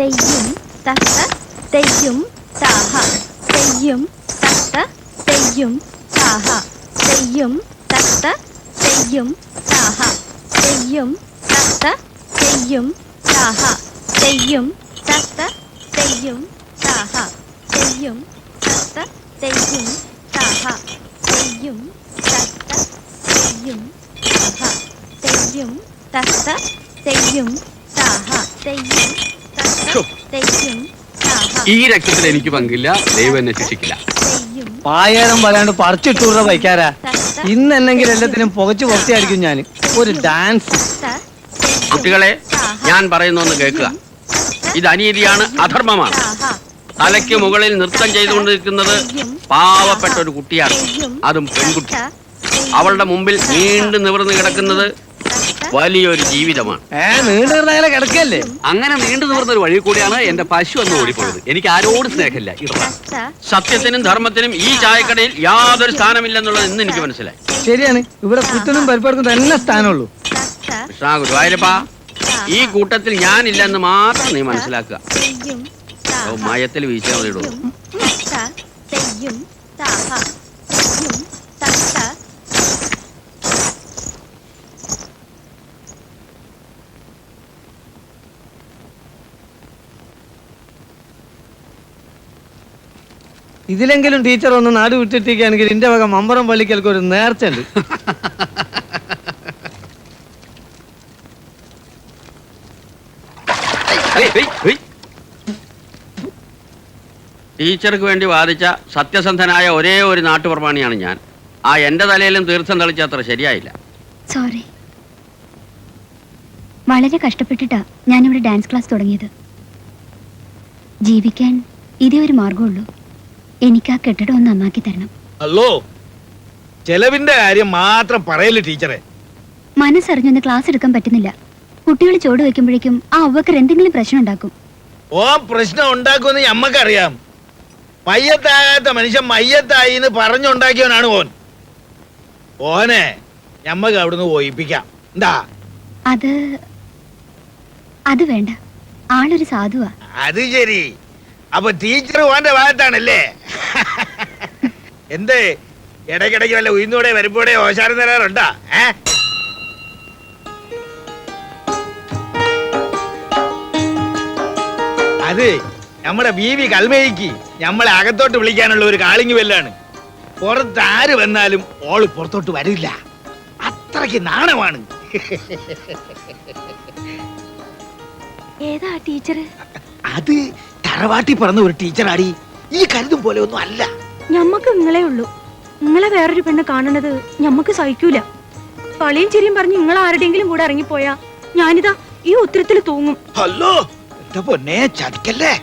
തെയ്യും തത്ത തെയ്യും താഹ തെയ്യും തത്ത തെയ്യും താഹ തെയ്യും തത്ത തെയ്യും താഹ തെയ്യും തത്ത തെയ്യും താഹ തെയ്യും തത്ത തെയ്യും താഹ തെയ്യും തത്ത തെയ്യും താഹ തെയ്യും തത്ത തെയ്യും താഹ തെയ്യും തത്ത തെയ്യും താഹ തെയ്യും തത്ത തെയ്യും താഹ ഈ രക്തത്തിൽ എനിക്ക് പങ്കില്ല. ദൈവം എന്നെ ശിക്ഷിക്കില്ല. പായാലും പായേരം പറയാണ്ട് പറിച്ചിട്ടൂറ വയ്ക്കാരാ. ഇന്ന് എന്തെങ്കിലും എല്ലാത്തിനും പുകച്ചു പുറത്തിയായിരിക്കും ഞാൻ. ഒരു ഡാൻസ്. കുട്ടികളെ ഞാൻ പറയുന്നൊന്ന് കേൾക്കുക. ഇത് അനീതിയാണ് അധർമ്മമാണ്. തലയ്ക്ക് മുകളിൽ നൃത്തം ചെയ്തുകൊണ്ടിരിക്കുന്നത് പാവപ്പെട്ട ഒരു കുട്ടിയാണ്. അതും പെൺകുട്ടി. അവളുടെ മുമ്പിൽ നീണ്ടു നിവർന്നു കിടക്കുന്നത് വലിയൊരു ജീവിതമാണ്. നീണ്ടു കിടക്കല്ലേ? അങ്ങനെ നീണ്ടു നിവർന്ന ഒരു വഴി കൂടിയാണ് എന്റെ പശു എന്ന് ഓടിപ്പോയത്. എനിക്ക് ആരോട് സ്നേഹമില്ല സത്യത്തിനും ധർമ്മത്തിനും ഈ ചായക്കടയിൽ യാതൊരു സ്ഥാനമില്ലെന്നുള്ളത് ഇന്ന് എനിക്ക് മനസ്സിലായി. ശരിയാണ് ഇവിടെ കുത്തനും പരിപാടിക്കും തന്നെ സ്ഥാനമുള്ളൂ. കൃഷ്ണ ഗുരുവായൂരപ്പ ഈ കൂട്ടത്തിൽ ഞാനില്ലെന്ന് മാത്രം നീ മനസ്സിലാക്കുക. മയത്തിൽ വീഴ്ച മതിയിടും ഇതിലെങ്കിലും ടീച്ചർ ഒന്ന് നാട് വിട്ടിട്ടിരിക്കുകയാണെങ്കിൽ എന്റെ വക മമ്പറം പള്ളിക്കൽക്ക് ഒരു നേർച്ച ഉണ്ട് ഹേയ്, ഹേയ്, ഹേയ്. ടീച്ചർക്ക് വേണ്ടി വാദിച്ച സത്യസന്ധനായ ഒരേ ഒരു നാട്ടുപ്രമാണിയാണ് ഞാൻ. ആ എന്റെ തലയിലും തീർത്ഥം തളിച്ച അത്ര ശരിയായില്ല. സോറി വളരെ കഷ്ടപ്പെട്ടിട്ടാ ഞാനിവിടെ ഡാൻസ് ക്ലാസ് തുടങ്ങിയത്. ജീവിക്കാൻ ഇതേ ഒരു മാർഗമുള്ളൂ എനിക്ക് ആ കെട്ടിടം ഒന്ന് നന്നാക്കി തരണം. അല്ലോ ചെലവിന്റെ കാര്യം മാത്രം പറയൽ ടീച്ചറെ. മനസ്സറിഞ്ഞൊന്ന് ക്ലാസ് എടുക്കാൻ പറ്റുന്നില്ല. കുട്ടികൾ ചോട് വെക്കുമ്പോഴേക്കും ആ അവക്കർ എന്തെങ്കിലും പ്രശ്നം ഉണ്ടാക്കും. ഓ പ്രശ്നം ഉണ്ടാക്കുമെന്ന് ഞമ്മക്കറിയാം. മയ്യത്താകാത്ത മനുഷ്യൻ മയ്യത്തായി എന്ന് പറഞ്ഞുണ്ടാക്കിയവനാണ് ഓൻ. ഓനെ ഞമ്മക്ക് അവിടുന്ന് ഓയിപ്പിക്കാം. എന്താ? അത് അത് വേണ്ട. ആളൊരു സാധുവാ. അത് ശരി. അപ്പൊ ടീച്ചർ ഓന്റെ ഭാഗത്താണല്ലേ? എന്തേ? ഇടയ്ക്കിടയ്ക്ക് വല്ല ഉയർന്നൂടെ വരുമ്പോടെ ഓശാരം തരാറുണ്ടാ? ഏ? അത് നമ്മുടെ ബി വി കൽമേക്ക് നമ്മളെ അകത്തോട്ട് വിളിക്കാനുള്ള ഒരു കാളിങ് വെല്ലാണ് പുറത്ത് ആര് വന്നാലും ഓൾ പുറത്തോട്ട് വരില്ല. അത്രയ്ക്ക് നാണമാണ്. ഏതാ ടീച്ചർ അത് തറവാട്ടി പറഞ്ഞ ഒരു ടീച്ചറാടി. ഈ കരുതും പോലെ ഒന്നും അല്ല. ഞമ്മക്ക് നിങ്ങളെ ഉള്ളൂ. നിങ്ങളെ വേറൊരു പെണ്ണ് കാണണത് ഞമ്മക്ക് സഹിക്കൂല. കളിയും ചിരിയും പറഞ്ഞ് നിങ്ങൾ ആരുടെയെങ്കിലും കൂടെ ഇറങ്ങിപ്പോയാ ഞാനിതാ ഈ ഉത്തരത്തിൽ തൂങ്ങും. ഹലോ പൊന്നേ ചതിക്കല്ലേ?